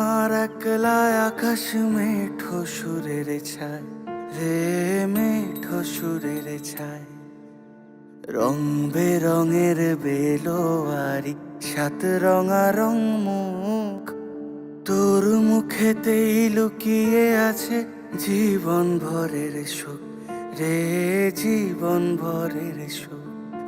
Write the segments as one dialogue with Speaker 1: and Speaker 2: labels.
Speaker 1: আমার একলা আকাশ মেঠো সুরের ছায় রে মেঠো সুরের ছায় রং বেরঙের বেলোয়ারি সাত রঙা রং মুখ তোর মুখেতেই লুকিয়ে আছে জীবন ভরের সুখ রে জীবন ভরের সুখ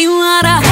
Speaker 2: you what I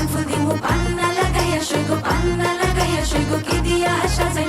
Speaker 2: انفذي مو بقلنا لقيا شيكو بقلنا لقيا شيكو كيدي يا عشا زي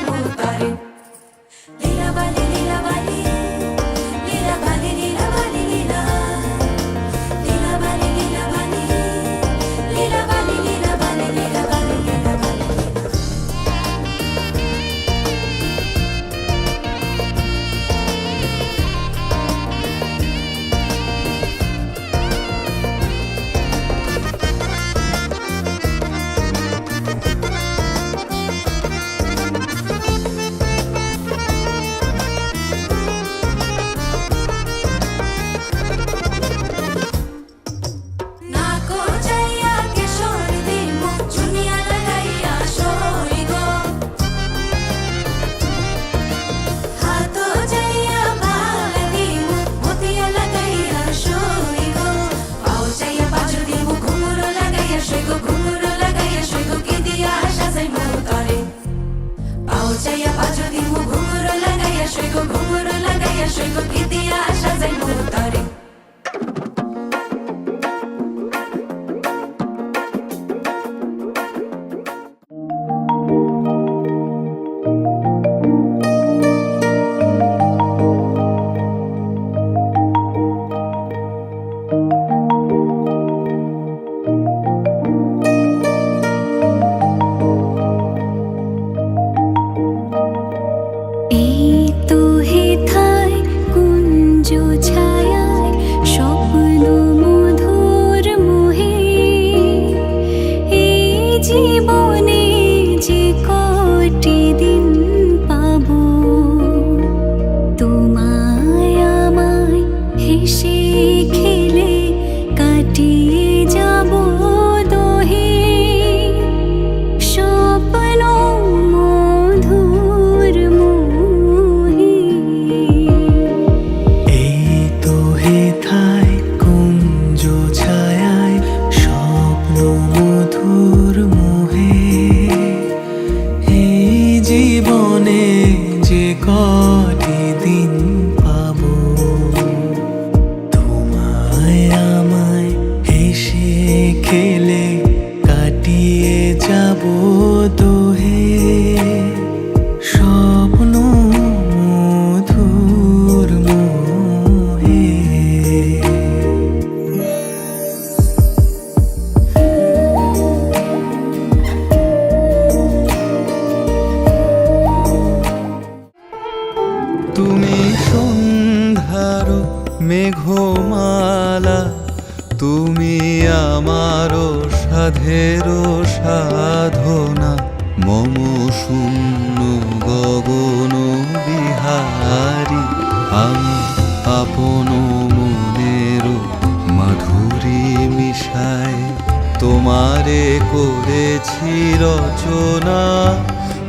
Speaker 2: করেছি রচনা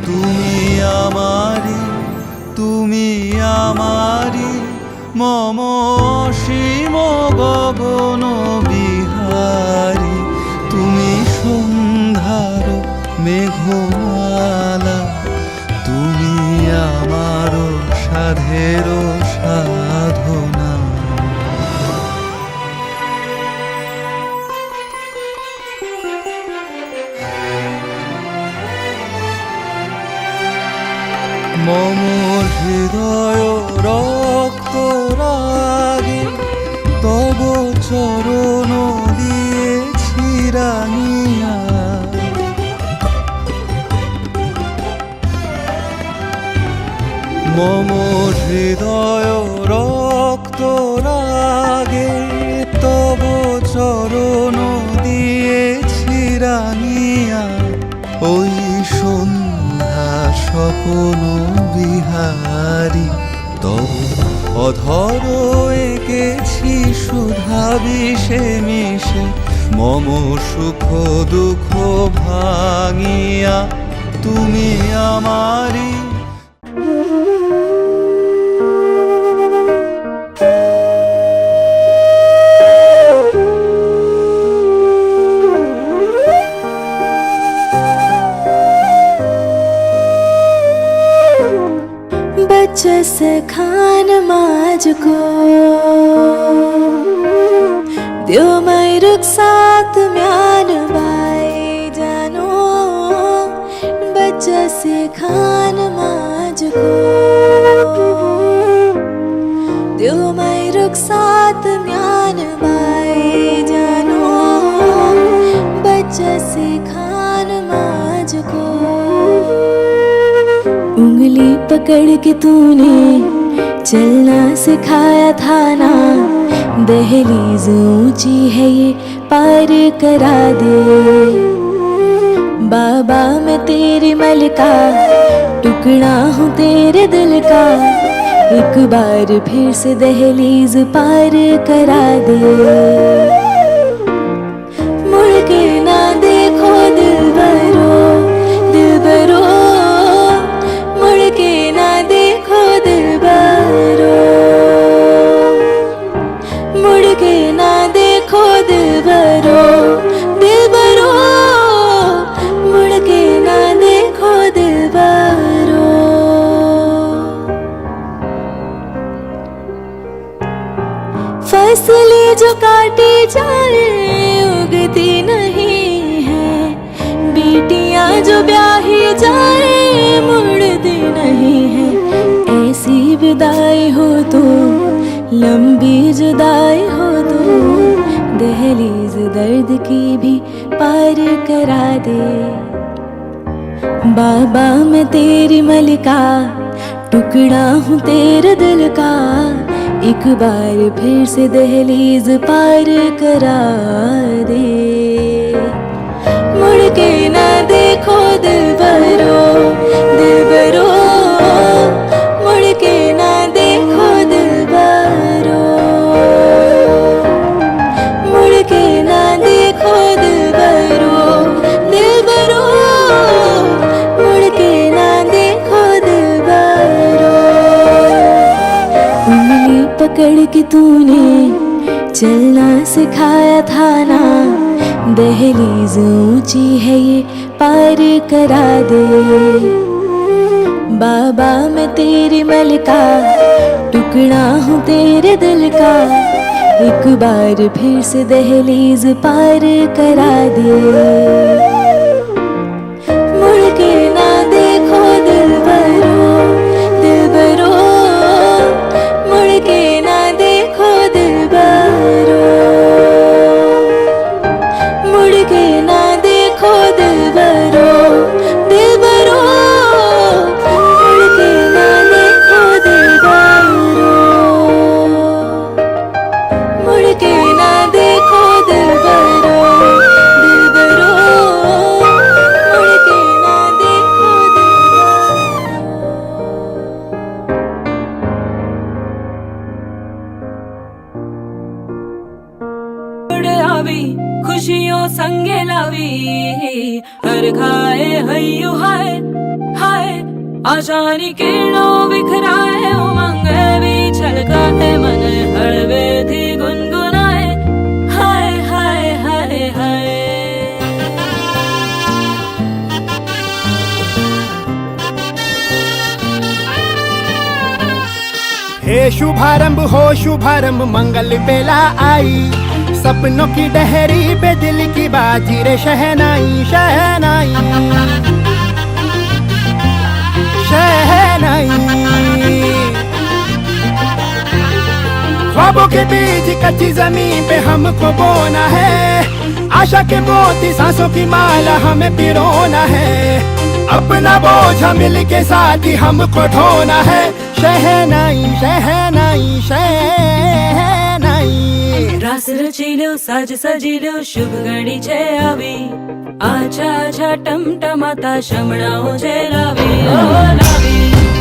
Speaker 2: তুমি আমারি তুমি আমারি মম সীম গগন বিহারি। তুমি সন্ধ্যার মেঘমালা। তুমি আমার সাধের সাধনা মম হৃদয় রক্ত রাগে তব চরণ দিয়েছি রানিয়া। মম হৃদয় রক্ত স্বপন বিহারি তব অধর এঁকেছি সুধা বিষে মিশে মম সুখ দুঃখ ভাঙিয়া তুমি আমারি
Speaker 3: त्यों मई रुख सात म्यान भाई जानो। बच्चा से खान मुझको देवमय रुखसात म्यान भाई जानो। बच्चा से खान मुझको उंगली पकड़ के तूने चलना सिखाया था ना। दहलीज ऊँची है ये, पार करा दे। बाबा, मैं तेरी मलका, टुकड़ा हूँ तेरे दिल का। एक बार फिर से दहलीज पार करा दे। लंबी जुदाई हो तो दहलीज दर्द की भी पार करा दे। बाबा, मैं तेरी मलिका, टुकड़ा हूँ तेरे दिल का, एक बार फिर से दहलीज पार करा दे। मुड़ के ना देखो दिल भरो दिल भरो पकड़ के तूने चलना सिखाया था ना। दहलीज ऊँची है ये, पार करा दे। बाबा, मैं तेरी मलका, टुकड़ा हूँ तेरे दिल का। एक बार फिर से दहलीज पार करा दे।
Speaker 4: शुभारंभ हो, शुभारंभ मंगल बेला आई। सपनों की डहरी पे दिल की बाजी रे, शहनाई शहनाई। शहनाई। ख्वाबों के बीच कच्ची ज़मीन पे हमको बोना है। आशा के मोती, सांसों की माला हमें पिरोना है। अपना बोझ मिल के साथ ही हमको ढोना है। शहनाई शहनाई
Speaker 5: રહ્યો સાજ સજી રહ્યો શુભ ઘડી છે આવી. આછા આછા ટમટમાતા શમણાઓ છે લાવી. લાવી.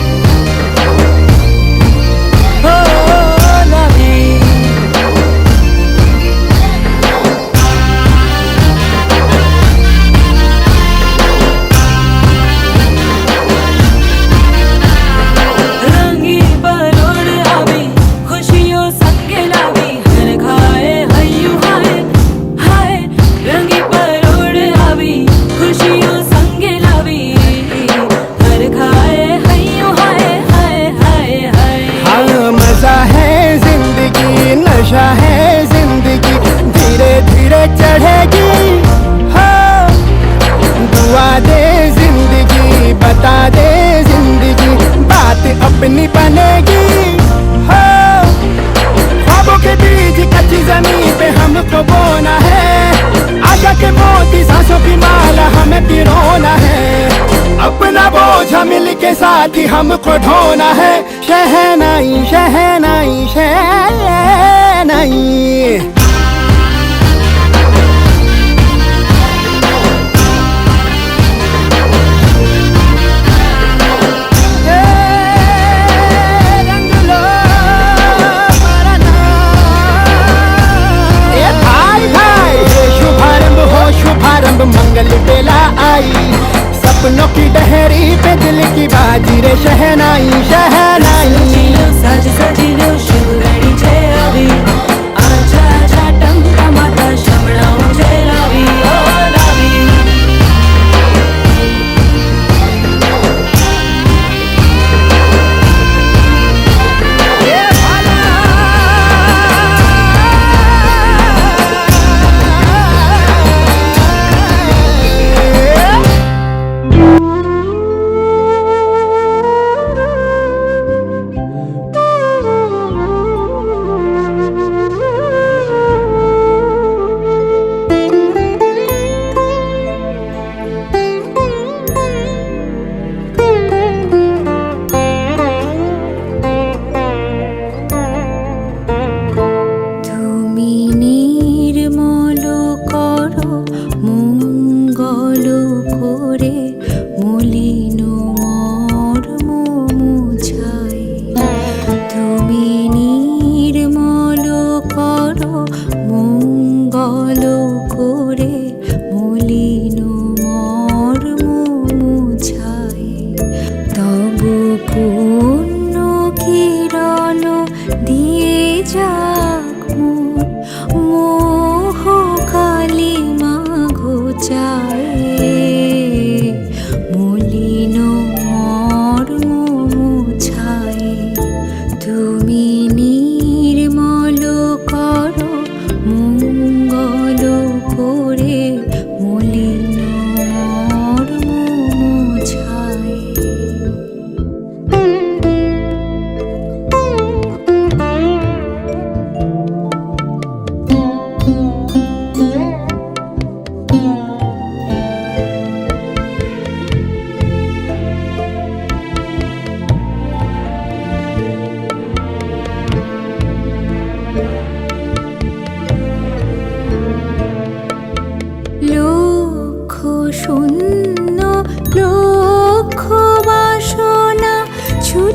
Speaker 4: साथी हमको ढोना है शहनाई
Speaker 3: शहना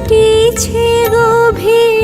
Speaker 6: কাটিছে গভীর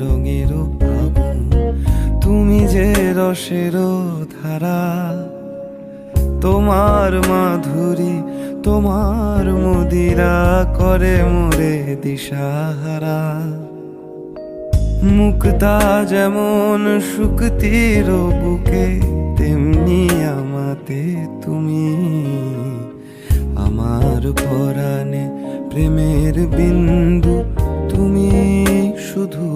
Speaker 2: রঙের ফাগুন তুমি যে রসের ধারা। তোমার মাধুরী, তোমার মুদিরা করে মোরে দিশাহারা। মুক্তা যেমন শুকতির বুকে, তেমনি আমাতে তুমি। আমার পরাণে প্রেমের বিন্দু তুমি শুধু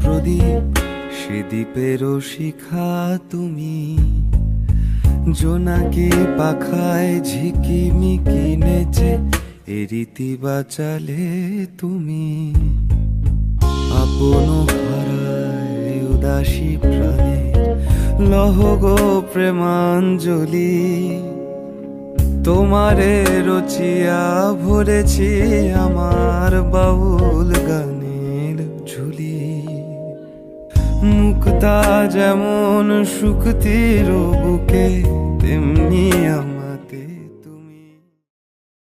Speaker 2: প্রদীপ, সে দ্বীপেরও শিখা তুমি। জোনাকি পাখায় ঝিকিমিকি নেচে, এ রীতি বাঁচালে তুমি। আপন হারায় উদাসী প্রাণের লহ গো প্রেমাঞ্জলি। তোমারে রচিয়া ভরেছি আমার বাউল গানের মুক্তা যেমন শুক্তির বুকে তেমনি আমার